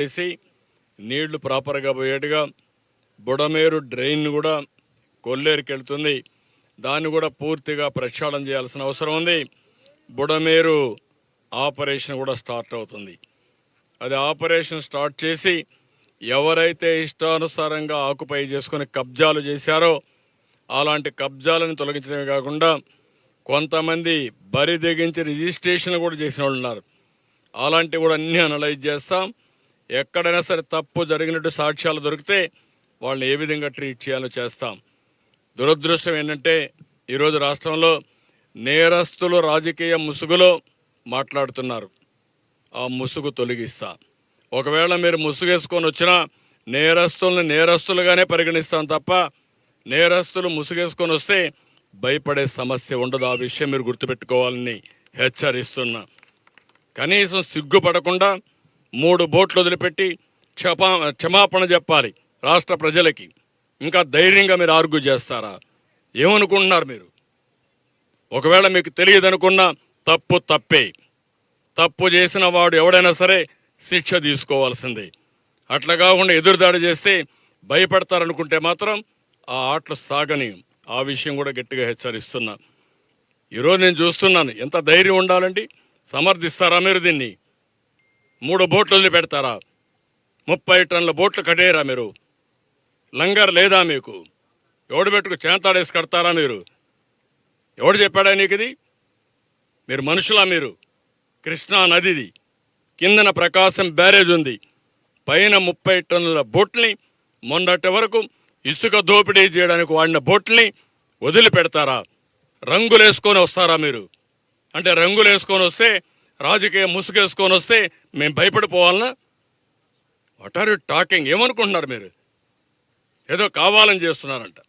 చేసి నీళ్ళు ప్రాపర్గా పోయేట్టుగా బుడమేరు డ్రైన్ కూడా కొల్లేరుకి వెళ్తుంది దాన్ని కూడా పూర్తిగా ప్రక్షాళన చేయాల్సిన అవసరం ఉంది. బుడమేరు ఆపరేషన్ కూడా స్టార్ట్ అవుతుంది. అది ఆపరేషన్ స్టార్ట్ చేసి ఎవరైతే ఇష్టానుసారంగా ఆకుపై చేసుకుని కబ్జాలు చేశారో అలాంటి కబ్జాలను తొలగించడమే కాకుండా కొంతమంది బరి తెగించి రిజిస్ట్రేషన్ కూడా చేసిన వాళ్ళు ఉన్నారు. అలాంటివి కూడా అన్ని అనలైజ్ చేస్తాం. ఎక్కడైనా సరే తప్పు జరిగినట్టు సాక్ష్యాలు దొరికితే వాళ్ళని ఏ విధంగా ట్రీట్ చేయాలో చేస్తాం. దురదృష్టం ఏంటంటే ఈరోజు రాష్ట్రంలో నేరస్తులు రాజకీయ ముసుగులో మాట్లాడుతున్నారు. ఆ ముసుగు తొలగిస్తా. ఒకవేళ మీరు ముసుగేసుకొని వచ్చినా నేరస్తుల్ని నేరస్తులుగానే పరిగణిస్తాం తప్ప నేరస్తులు ముసుగేసుకొని వస్తే భయపడే సమస్య ఉండదు. ఆ విషయం మీరు గుర్తుపెట్టుకోవాలని హెచ్చరిస్తున్నా. కనీసం సిగ్గుపడకుండా మూడు బోట్లు వదిలిపెట్టి క్షపా క్షమాపణ చెప్పాలి రాష్ట్ర ప్రజలకి. ఇంకా ధైర్యంగా మీరు ఆర్గ్యూ చేస్తారా? ఏమనుకుంటున్నారు మీరు? ఒకవేళ మీకు తెలియదు అనుకున్నా తప్పు తప్పే. తప్పు చేసిన వాడు ఎవడైనా సరే శిక్ష తీసుకోవాల్సిందే. అట్లా కాకుండా ఎదురుదాడి చేస్తే భయపడతారనుకుంటే మాత్రం ఆ ఆటలు సాగని ఆ విషయం కూడా గట్టిగా హెచ్చరిస్తున్నా. ఈరోజు నేను చూస్తున్నాను. ఎంత ధైర్యం ఉండాలండి? సమర్థిస్తారా మీరు దీన్ని? మూడు బోట్లు వదిలిపెడతారా ముప్పై టన్నుల బోట్లు కట్టేయరా మీరు? లంగర్ లేదా మీకు? ఎవడు పెట్టుకు చేంతాడేసి కడతారా మీరు? ఎవడు చెప్పాడా నీకు ఇది మీరు మనుషులా మీరు. కృష్ణా నదిది. కిందన ప్రకాశం బ్యారేజ్ ఉంది. పైన ముప్పై టన్నుల బోట్ని మొన్నటి వరకు ఇసుక దోపిడీ చేయడానికి వాడిన బోట్ని వదిలిపెడతారా? రంగులు వేసుకొని వస్తారా మీరు? అంటే రంగులు వేసుకొని వస్తే రాజకీయ ముసుగేసుకొని వస్తే మేము భయపడిపోవాలనా? వాట్ ఆర్ యు టాకింగ్ ఏమనుకుంటున్నారు మీరు? ఏదో కావాలని చేస్తున్నారంట.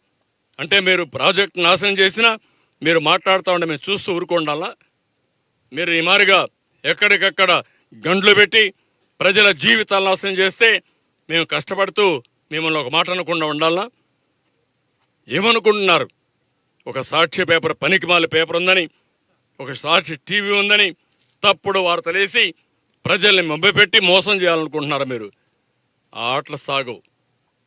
అంటే మీరు ప్రాజెక్ట్ నాశనం చేసినా మీరు మాట్లాడుతూ ఉంటే మేము చూస్తూ ఊరుకోండాలా? మీరు ఈ మారిగా ఎక్కడికక్కడ గండ్లు పెట్టి ప్రజల జీవితాలు నాశనం చేస్తే మేము కష్టపడుతూ మిమ్మల్ని ఒక మాట అనకుండా ఉండాలా? ఏమనుకుంటున్నారు? ఒక సాక్షి పేపర్ పనికిమాలి పేపర్ ఉందని ఒక సాక్షి టీవీ ఉందని తప్పుడు వార్తలేసి ప్రజల్ని మభ్యపెట్టి మోసం చేయాలనుకుంటున్నారు మీరు? ఆ ఆటల సాగు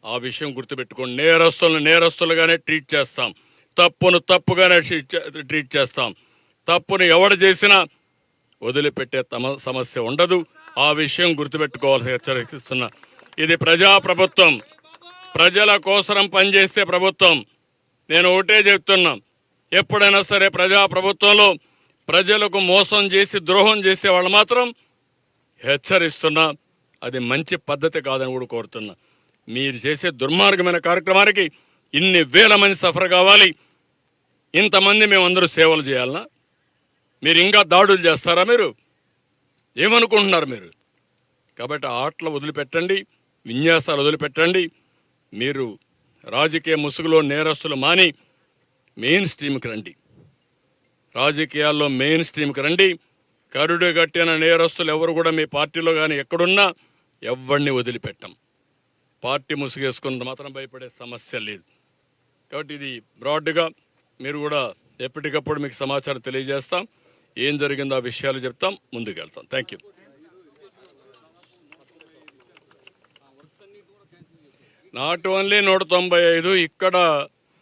ఆ విషయం గుర్తుపెట్టుకోండి. నేరస్తులను నేరస్తులుగానే ట్రీట్ చేస్తాం. తప్పును తప్పుగానే ట్రీట్ ట్రీట్ చేస్తాం. తప్పును ఎవడు చేసినా వదిలిపెట్టే తమ సమస్య ఉండదు. ఆ విషయం గుర్తుపెట్టుకోవాల్సి హెచ్చరిస్తున్నా ఇది ప్రజా ప్రభుత్వం ప్రజల కోసరం పనిచేసే ప్రభుత్వం. నేను ఒకటే చెప్తున్నా. ఎప్పుడైనా సరే ప్రజా ప్రభుత్వంలో ప్రజలకు మోసం చేసి ద్రోహం చేసే వాళ్ళు మాత్రం హెచ్చరిస్తున్నా. అది మంచి పద్ధతి కాదని కూడా కోరుతున్నా. మీరు చేసే దుర్మార్గమైన కార్యక్రమానికి ఇన్ని వేల మంది సఫర్ కావాలి. ఇంతమంది మేమందరూ సేవలు చేయాలనా? మీరు ఇంకా దాడులు చేస్తారా మీరు? ఏమనుకుంటున్నారు మీరు? కాబట్టి ఆటలు వదిలిపెట్టండి విన్యాసాలు వదిలిపెట్టండి. మీరు రాజకీయ ముసుగులో నేరస్తులు మాని మెయిన్ స్ట్రీమ్కి రండి. రాజకీయాల్లో మెయిన్ స్ట్రీమ్కి రండి. కరుడు కట్టిన నేరస్తులు ఎవరు కూడా మీ పార్టీలో కానీ ఎక్కడున్నా ఎవరిని వదిలిపెట్టం. పార్టీ ముసుగేసుకున్నంత మాత్రం భయపడే సమస్య లేదు. కాబట్టి ఇది బ్రాడ్గా మీరు కూడా ఎప్పటికప్పుడు మీకు సమాచారం తెలియజేస్తాం. ఏం జరిగిందో ఆ విషయాలు చెప్తాం. ముందుకు వెళ్తాం. Thank you. నాట్ ఓన్లీ నూట తొంభై ఐదు ఇక్కడ